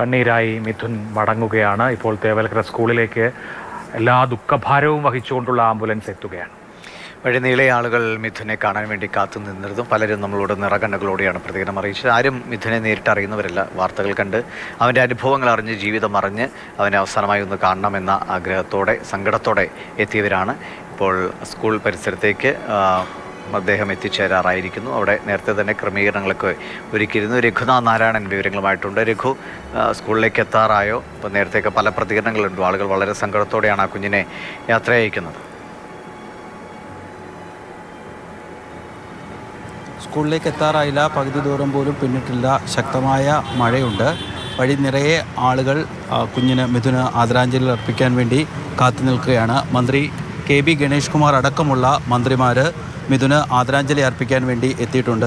കണ്ണീരായി മിഥുൻ മടങ്ങുകയാണ്. ഇപ്പോൾ തേവലക്കര സ്കൂളിലേക്ക് എല്ലാ ദുഃഖഭാരവും വഹിച്ചുകൊണ്ടുള്ള ആംബുലൻസ് എത്തുകയാണ്. വഴിനീളെ ആളുകൾ മിഥുനെ കാണാൻ വേണ്ടി കാത്തു പലരും നമ്മളോട് നിറകണ്ണുകളോടെയാണ് പ്രതികരണം അറിയിച്ചത്. ആരും മിഥുനെ നേരിട്ട് അറിയുന്നവരല്ല. വാർത്തകൾ കണ്ട് അവന്റെ അനുഭവങ്ങൾ അറിഞ്ഞ് ജീവിതം അറിഞ്ഞ് അവനെ അവസാനമായി ഒന്ന് കാണണമെന്ന ആഗ്രഹത്തോടെ സങ്കടത്തോടെ എത്തിയവരാണ് ഇപ്പോൾ സ്കൂൾ പരിസരത്തേക്ക് അദ്ദേഹം എത്തിച്ചേരാറായിരിക്കുന്നു. അവിടെ നേരത്തെ തന്നെ ക്രമീകരണങ്ങളൊക്കെ ഒരുക്കിയിരുന്നു. രഘുനാഥ് നാരായണൻ വിവരങ്ങളുമായിട്ടുണ്ട്. രഘു സ്കൂളിലേക്ക് എത്താറായോ? ഇപ്പോൾ നേരത്തെയൊക്കെ പല പ്രതികരണങ്ങളുണ്ട്. ആളുകൾ വളരെ സങ്കടത്തോടെയാണ് ആ കുഞ്ഞിനെ യാത്ര അയക്കുന്നത് സ്കൂളിലേക്ക് എത്താറായില്ല. പകുതി ദൂരം പോലും പിന്നിട്ടില്ല. ശക്തമായ മഴയുണ്ട്. വഴി നിറയെ ആളുകൾ കുഞ്ഞിന് മിഥുന് ആദരാഞ്ജലി അർപ്പിക്കാൻ വേണ്ടി കാത്തു നിൽക്കുകയാണ് മന്ത്രി കെ ബി ഗണേഷ് കുമാർ അടക്കമുള്ള മന്ത്രിമാർ മിഥുന് ആദരാഞ്ജലി അർപ്പിക്കാൻ വേണ്ടി എത്തിയിട്ടുണ്ട്.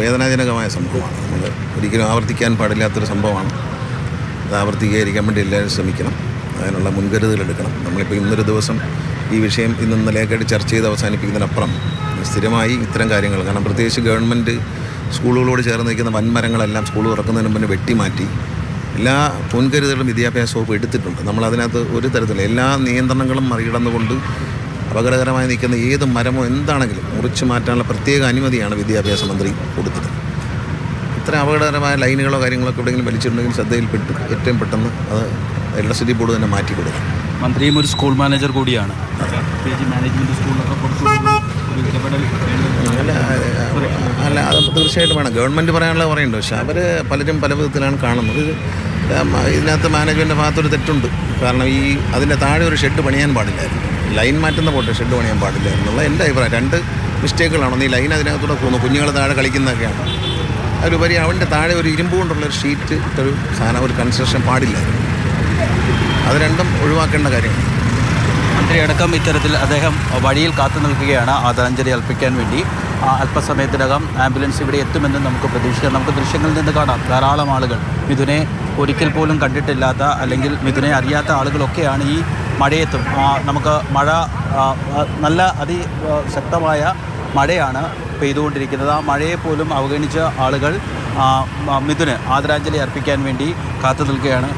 വേദനാജനകമായ സംഭവമാണ്. നമ്മൾ ഒരിക്കലും ആവർത്തിക്കാൻ പാടില്ലാത്തൊരു സംഭവമാണ്. അത് ആവർത്തിക്കാതിരിക്കാൻ വേണ്ടി എല്ലാവരും ശ്രമിക്കണം. അതിനുള്ള മുൻകരുതൽ എടുക്കണം. നമ്മളിപ്പോൾ ഇന്നൊരു ദിവസം ഈ വിഷയം ഇന്ന് ഇന്നലെയൊക്കെയായിട്ട് ചർച്ച ചെയ്ത് അവസാനിപ്പിക്കുന്നതിനപ്പുറം സ്ഥിരമായി ഇത്തരം കാര്യങ്ങൾ കാരണം പ്രത്യേകിച്ച് ഗവൺമെന്റ് സ്കൂളുകളോട് ചേർന്ന് നിൽക്കുന്ന വൻമരങ്ങളെല്ലാം സ്കൂൾ തുറക്കുന്നതിന് മുന്നേ വെട്ടിമാറ്റി എല്ലാ മുൻകരുതലും വിദ്യാഭ്യാസ വകുപ്പ് എടുത്തിട്ടുണ്ട്. നമ്മളതിനകത്ത് ഒരു തരത്തിലും എല്ലാ നിയന്ത്രണങ്ങളും മറികടന്നുകൊണ്ട് അപകടകരമായി നിൽക്കുന്ന ഏത് മരമോ എന്താണെങ്കിലും മുറിച്ചു മാറ്റാനുള്ള പ്രത്യേക അനുമതിയാണ് വിദ്യാഭ്യാസ മന്ത്രി കൊടുത്തത്. ഇത്ര അപകടകരമായ ലൈനുകളോ കാര്യങ്ങളോ ഒക്കെ എവിടെയെങ്കിലും വലിച്ചിട്ടുണ്ടെങ്കിൽ ശ്രദ്ധയിൽപ്പെട്ട്. ഏറ്റവും പെട്ടെന്ന് അത് ഇലക്ട്രിസിറ്റി ബോർഡ് തന്നെ മാറ്റി കൊടുക്കും മന്ത്രിയും ഒരു സ്കൂൾ മാനേജർ കൂടിയാണ്. മാനേജ്മെന്റ് സ്കൂളിലൊക്കെ തീർച്ചയായിട്ടും വേണം. ഗവൺമെന്റ് പറയാനുള്ളത് പറയുന്നുണ്ട്. പക്ഷേ അവർ പലരും പല വിധത്തിലാണ് കാണുന്നത്. ഇതിനകത്ത് മാനേജ്മെന്റിന്റെ ഭാഗത്തൊരു തെറ്റുണ്ട്. കാരണം ഈ അതിന്റെ താഴെ ഒരു ഷെഡ് പണിയാൻ പാടില്ലായിരുന്നു. ലൈൻ മാറ്റുന്ന പോട്ടെ ഷെഡ് പണിയാൻ പാടില്ലായിരുന്നു എന്നുള്ള എന്റെ അഭിപ്രായം. രണ്ട് മിസ്റ്റേക്കുകളാണ്. ഈ ലൈൻ അതിനകത്തൂടെ പോകുന്നു. കുഞ്ഞുങ്ങൾ താഴെ കളിക്കുന്നതൊക്കെയാണ്. അതിലുപരി അവന്റെ താഴെ ഒരു ഇരുമ്പ് കൊണ്ടുള്ള ഒരു ഷീറ്റ് ഒരു സാധനം ഒരു കൺസ്ട്രക്ഷൻ പാടില്ലായിരുന്നു. അത് രണ്ടും ഒഴിവാക്കേണ്ട കാര്യമാണ്. മന്ത്രി അടക്കം ഇത്തരത്തിൽ അദ്ദേഹം വഴിയിൽ കാത്തു നിൽക്കുകയാണ്. ആദരാഞ്ജലി അർപ്പിക്കാൻ വേണ്ടി. അല്പസമയത്തിനകം ആംബുലൻസ് ഇവിടെ എത്തുമെന്ന് നമുക്ക് പ്രതീക്ഷിക്കാം. നമുക്ക് ദൃശ്യങ്ങളിൽ നിന്ന് കാണാം. ധാരാളം ആളുകൾ. മിഥുനെ ഒരിക്കൽ പോലും കണ്ടിട്ടില്ലാത്ത അല്ലെങ്കിൽ മിഥുനെ അറിയാത്ത ആളുകളൊക്കെയാണ് ഈ മഴയത്തും. നമുക്ക് മഴ നല്ല അതി ശക്തമായ മഴയാണ് പെയ്തുകൊണ്ടിരിക്കുന്നത്. ആ മഴയെ പോലും അവഗണിച്ച ആളുകൾ മിഥുന് ആദരാഞ്ജലി അർപ്പിക്കാൻ വേണ്ടി കാത്തു നിൽക്കുകയാണ്.